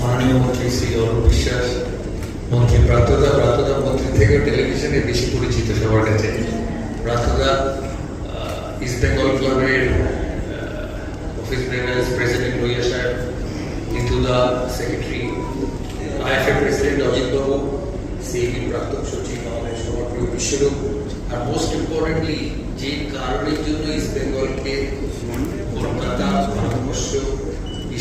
মাননীয় মন্ত্রী শ্রী বেনার্স প্রেসিডেন্ট লইয়া সাহেব নিতুদা সচিব বিশ্বরূপ, আর মোস্ট ইম্পর্টেন্টলি যে কারণের জন্য ইস্ট কলকাতা, ভারতবর্ষ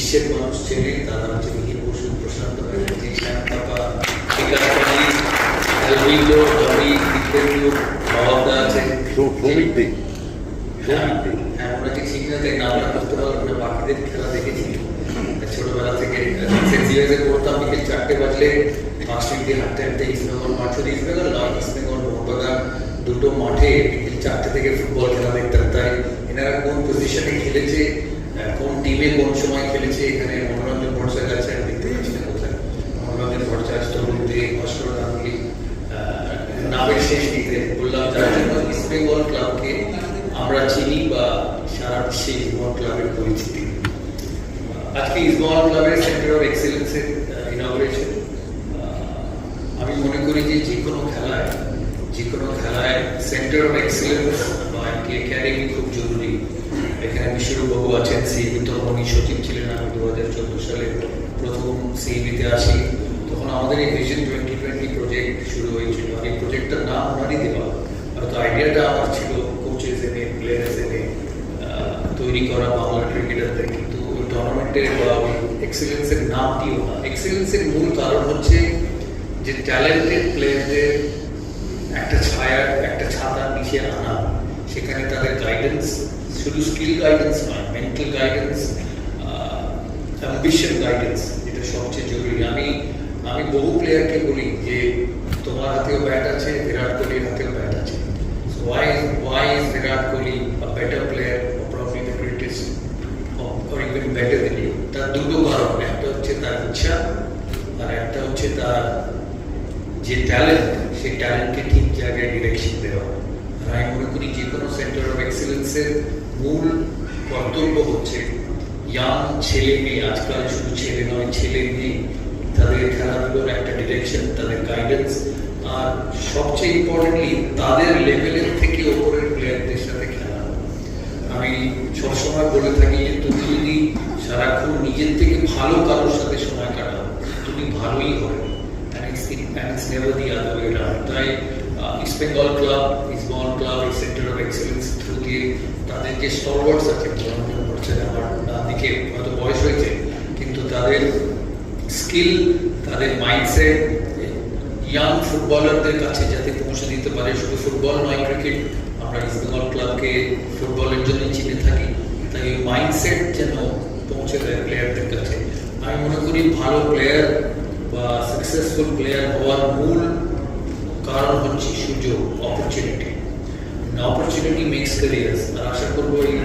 বিশ্বের মানুষ চেনে তারা হচ্ছে মিহির বসু প্রশান্ত ব্যানার্জি শ্যাম থাপা বিকাশ রবি দীপেন্দু বাবাদা আছে। শ্রমিক দিক হ্যাঁ হ্যাঁ, আমরা যে সিগনাতে নামটা করতে পারলাম না বাকিদের খেলা দেখেছি। ছোটবেলা থেকে সেন্সিয়াসে পড়তাম বিকেল চারটে বাজলে পাঁচটা দিয়ে হাঁটতে হাঁটতে ইস্টবেঙ্গল মাঠ শুধু ইস্টবেঙ্গল নয় ইস্টবেঙ্গল মোহনবাগান দুটো মাঠে বিকেল চারটে থেকে ফুটবল খেলা দেখতাম তাই এনারা কোন পজিশনে খেলেছে কোন টিমে কোন সময় খেলেছে, এখানে মনোরঞ্জন ভট্টাচার্য আছে দেখতে পাচ্ছি কোথায়। মনোরঞ্জন ভট্টাচার্য তরুণ দে গাঙ্গুলি নামের শেষ দিকে। বললাম যার জন্য ইস্টবেঙ্গল ক্লাবকে আমরা চিনি বা সারা বিশ্বে ইস্টবেঙ্গল ক্লাবের পরিচিতি। আজকে ইস্টবেঙ্গল ক্লাবের সেন্টার অফ এক্সেলেন্সের ইনগ্রেশন আমি মনে করি যে যে কোনো খেলায়, যে কোনো খেলায় সেন্টার অফ এক্সেলেন্স বা একটি খুব জরুরি। এখানে বিশ্বরূপবাবু আছেন। সিএবি তখন উনি সচিব ছিলেন আমি দু হাজার চোদ্দ সালে প্রথম সিএবিতে আসি। তখন আমাদের এই ভিশন টোয়েন্টি টোয়েন্টি প্রজেক্ট শুরু হয়েছিল। আর এই প্রজেক্টটার নাম আমারই দেওয়া। হয়তো আইডিয়াটা আমার ছিল কোচেস এনে প্লেয়ার্স এনে তৈরি করা বাংলা ক্রিকেটারদের কিন্তু ওই টুর্নামেন্টের বা ওই এক্সেলেন্সের নামটিও না। এক্সেলেন্সের মূল কারণ হচ্ছে যে ট্যালেন্টেড প্লেয়ারদের একটা ছায়া, একটা ছাতার নিচে আনা। সেখানে তাদের গাইডেন্স শুধু স্কিল গাইডেন্স নয় মেন্টাল গাইডেন্স অ্যাম্বিশন গাইডেন্স যেটা সবচেয়ে জরুরি আমি আমি বহু প্লেয়ারকে বলি যে তোমার হাতেও ব্যাট আছে বিরাট কোহলির হাতেও ব্যাট আছে So why is why is Virat Kohli a better player or probably the greatest or, or even better than you? তার দুটো কারণ একটা হচ্ছে তার ইচ্ছা আর একটা হচ্ছে তার যে ট্যালেন্ট সেই ট্যালেন্টকে ঠিক জায়গায় ডিরেকশন দেওয়া আর আমি মনে করি যে কোনো সেন্টার অফ এক্সেলেন্সের মূল কর্তব্য হচ্ছে ইয়াং ছেলে মেয়ে, আজকাল শুধু ছেলে নয়, ছেলে মেয়ে, তাদের খেলাধুলোর একটা ডিরেকশন তাদের গাইডেন্স আর সবচেয়ে ইম্পর্টেন্টলি তাদের লেভেলের থেকে ওপরের প্লেয়ারদের সাথে খেলা। আমি সবসময় বলে থাকি যে, তুমি যদি সারাক্ষণ নিজের থেকে ভালো কারোর সাথে সময় কাটাও, তুমি ভালোই হবে। And তাই East Bengal club East Bengal club এই সেন্টার অফ এক্সেলেন্স থ্রু দিয়ে তাদের যে স্টলওয়ার্ডস আছে মনোরঞ্জন ভট্টাচার্য আমার দিকে হয়তো বয়স হয়েছে, কিন্তু তাদের স্কিল তাদের মাইন্ডসেট ইয়াং ফুটবলারদের কাছে যাতে পৌঁছে দিতে পারে, শুধু ফুটবল নয় ক্রিকেট আমরা ইস্ট বেঙ্গল ক্লাবকে ফুটবলের জন্য চিনে থাকি, তাই মাইন্ডসেট যেন পৌঁছে দেয় প্লেয়ারদের কাছে। আমি মনে করি ভালো প্লেয়ার বা সাকসেসফুল প্লেয়ার হওয়ার মূল কারণ হচ্ছে সুযোগ অপরচুনিটি অপরচুনিটি মেক্স ক্যারিয়ার্স আর আশা করব এই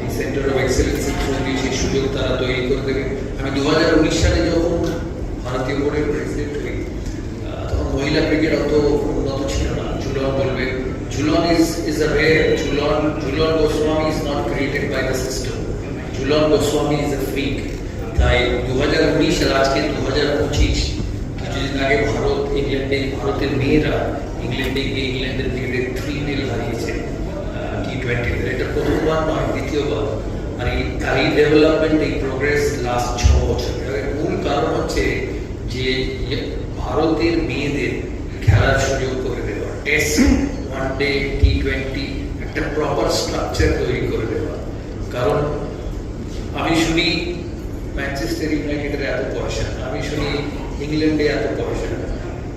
এই সেন্টার অফ এক্সেলেন্সের থ্রু দিয়ে সেই সুযোগ তারা তৈরি করে দেবে আমি দু হাজার উনিশ সালে যখন ভারতীয় বোর্ডের প্রেসিডেন্ট হই আহ, তখন মহিলা ক্রিকেট অত উন্নত ছিল না ঝুলন বলবে Jhulan is is a rare Jhulan Jhulan Goswami is not created by the system Jhulan Goswami is a freak তাই দু হাজার উনিশ আর আজকে দু হাজার পঁচিশ কিছুদিন আগে ভারত ইংল্যান্ডে ভারতের মেয়েরা ইংল্যান্ডে গিয়ে ইংল্যান্ডের মেয়েদের থ্রি নীল হারিয়েছে টি টোয়েন্টিতে এটা প্রথমবার নয়, দ্বিতীয়বার। আর এই আর এই ডেভেলপমেন্ট এই প্রোগ্রেস লাস্ট ছ বছর। মূল কারণ হচ্ছে যে ইয়ে ভারতের মেয়েদের খেলার সুযোগ করে দেওয়া। Test one day T twenty একটা প্রপার স্ট্রাকচার তৈরি করে দেওয়া। কারণ, আমি শুনি ম্যানচেস্টার ইউনাইটেডের এত পয়সা, আমি শুনি ইংল্যান্ডে এত পয়সা।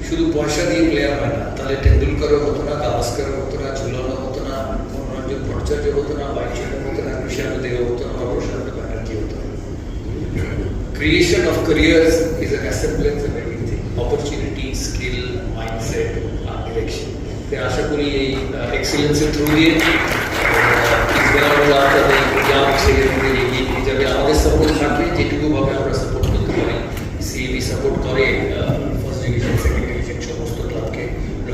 শুধু পয়সা দিয়ে প্লেয়ার হয় না তাহলে টেন্ডুলকারও হতো না গাভাস্কারও হতো না ঝুলনও হতো না মনোরঞ্জন ভট্টাচার্য হতো না বাইচুরও হতো না কৃষাণ দেব হতো না বা প্রশান্ত ব্যানার্জি হতো না creation of careers is an assemblance of everything. Opportunity, skill, mindset and direction তো আশা করি এই এক্সেলেন্সের থ্রু দিয়ে ক্লাব তাদের ইয়াং ছেলেমেয়েদের এগিয়ে নিয়ে যাবে আমাদের সাপোর্ট থাকবে যেটুকু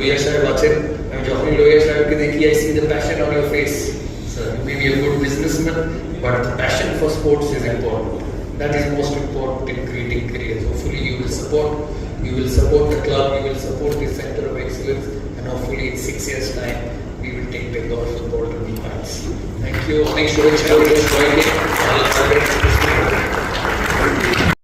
লোহিয়া সাহেব আছেন আমি যখনই লোহিয়া সাহেবকে দেখি I see the passion on your face may be a good businessman but the passion for sports is important That is most important in creating careers. Hopefully, you will support, you will support the club, you will support the center of excellence, and hopefully, in six years' time, we will take Bengal football to new heights. Thank you. অনেক শুভেচ্ছা অনেক সবাইকে ভালো থাকবেন সুস্থ